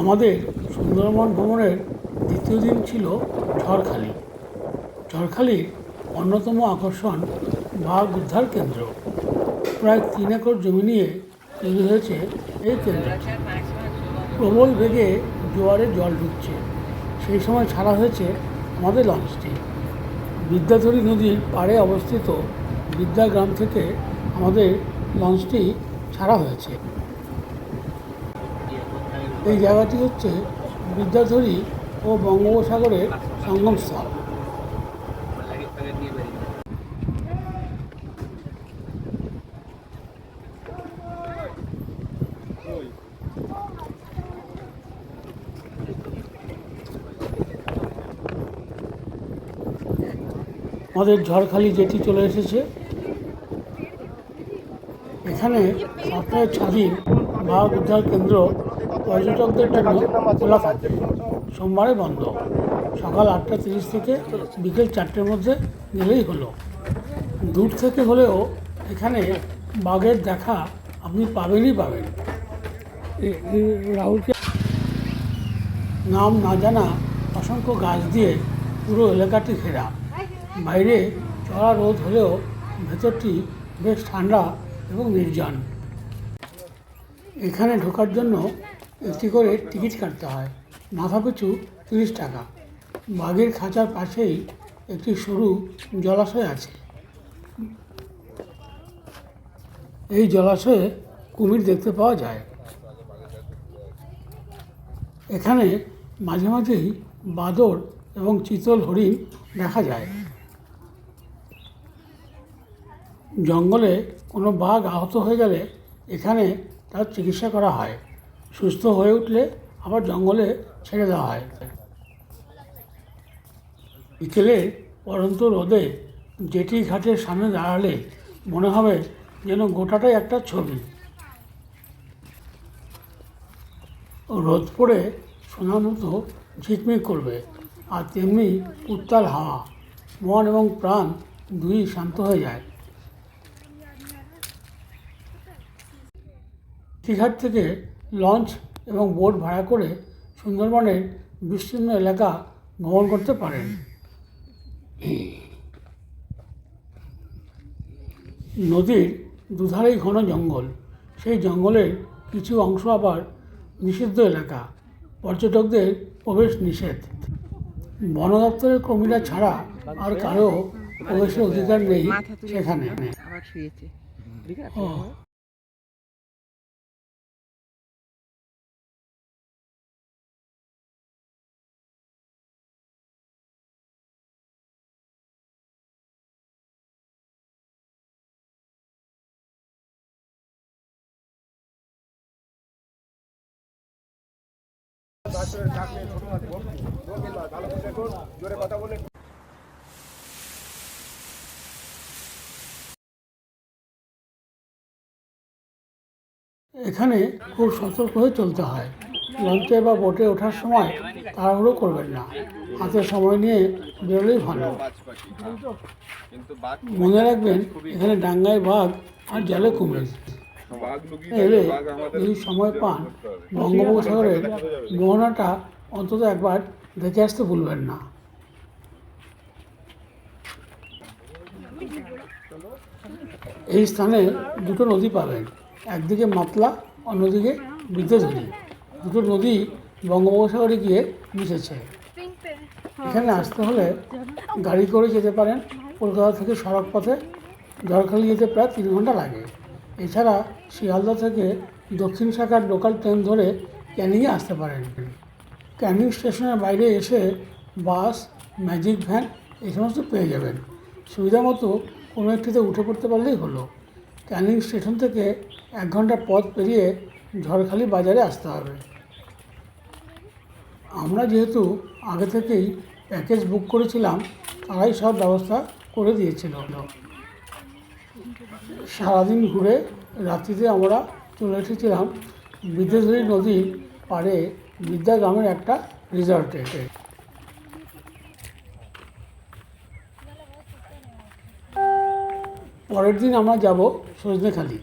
আমাদের সুন্দরবন ভ্রমণের দ্বিতীয় দিন ছিল ঝড়খালি। ঝড়খালির অন্যতম আকর্ষণ বাঘ উদ্ধার কেন্দ্র। প্রায় তিন একর জমি নিয়ে তৈরি হয়েছে এই কেন্দ্র। প্রবল বেগে জোয়ারে জল ঢুকছে। সেই সময় ছাড়া হয়েছে আমাদের লঞ্চটি। বিদ্যাধরী নদীর পাড়ে অবস্থিত বিদ্যাগ্রাম থেকে আমাদের লঞ্চটি ছাড়া হয়েছে। এই জায়গাটি হচ্ছে বিদ্যাধরী ও বঙ্গোপসাগরের সঙ্গমস্থল। আমাদের ঝড়খালি জেটি চলে এসেছে, এখানে সপ্তাহের ছাদিন বাঘ উদ্ধার কেন্দ্র পর্যটকদের জন্য খোলা থাকে সোমবারে বন্ধ। সকাল আটটা তিরিশ থেকে বিকেল চারটের মধ্যে গেলেই হলো। দূর থেকে হলেও এখানে বাঘের দেখা আপনি পাবেনই পাবেন। রাহুলকে নাম না জানা অসংখ্য গাছ দিয়ে পুরো এলাকাটি ঘেরা। বাইরে চড়া রোদ হলেও ভেতরটি বেশ ঠান্ডা এবং নির্জন। এখানে ঢোকার জন্য একটি করে টিকিট কাটতে হয়। মাথাপিছু তিরিশ টাকা। বাঘের খাঁচার পাশেই একটি সরু জলাশয় আছে। এই জলাশয়ে কুমির দেখতে পাওয়া যায়। এখানে মাঝে মাঝেই বাদর এবং চিতল হরিণ দেখা যায়। জঙ্গলে কোনো বাঘ আহত হয়ে গেলে এখানে তার চিকিৎসা করা হয়। সুস্থ হয়ে উঠলে আবার জঙ্গলে ছেড়ে দেওয়া হয়। বিকেলে পরন্ত রোদে জেটি ঘাটের সামনে দাঁড়ালে মনে হবে যেন গোটাটাই একটা ছবি। রোদ পড়ে সোনার মতো ঝিকমিক করবে আর তেমনি উত্তাল হাওয়া। মন এবং প্রাণ দুই শান্ত হয়ে যায়। দীঘাট থেকে লঞ্চ এবং বোট ভাড়া করে সুন্দরবনের বিস্তীর্ণ এলাকা ভ্রমণ করতে পারেন। নদীর দুধারেই ঘন জঙ্গল। সেই জঙ্গলের কিছু অংশ আবার নিষিদ্ধ এলাকা। পর্যটকদের প্রবেশ নিষেধ। বন দপ্তরের কর্মীরা ছাড়া আর কারও প্রবেশের অধিকার নেই এখানে খুব সতর্ক হয়ে চলতে হয়। লঞ্চে বা বোটে ওঠার সময় তাড়াহুড়ো করবেন না। হাতে সময় নিয়ে বেরোলেই ভালো। মনে রাখবেন, এখানে ডাঙ্গায় বাঘ আর জলে কুমির। এলে যদি সময় পান। বঙ্গোপসাগরের মোহনাটা অন্তত একবার দেখে আসতে ভুলবেন না। এই স্থানে দুটো নদী পাবেন। একদিকে মাতলা অন্যদিকে বিদ্যাধরী দুটো নদী বঙ্গোপসাগরে গিয়ে মিশেছে। এখানে আসতে হলে গাড়ি করে যেতে পারেন। কলকাতা থেকে সড়ক পথে ঝড়খালি যেতে প্রায় তিন ঘণ্টা লাগে। এছাড়া শিয়ালদা থেকে দক্ষিণ শাখার লোকাল ট্রেন ধরে ক্যানিংয়ে আসতে পারেন। ক্যানিং স্টেশনের বাইরে এসে বাস ম্যাজিক ভ্যান এই সমস্ত পেয়ে যাবেন। সুবিধা মতো কোনো একটিতে উঠে পড়তে পারলেই হলো। ক্যানিং স্টেশন থেকে এক ঘণ্টা পথ পেরিয়ে ঝড়খালি বাজারে আসতে হবে। আমরা যেহেতু আগে থেকেই প্যাকেজ বুক করেছিলাম, তারাই সব ব্যবস্থা করে দিয়েছিল। সারাদিন ঘুরে রাত্রিতে আমরা চলে এসেছিলাম বিদ্যাধরী নদীর পাড়ে বিদ্যা গ্রামের একটা রিসর্টে পরের দিন আমরা যাব সজনেখালি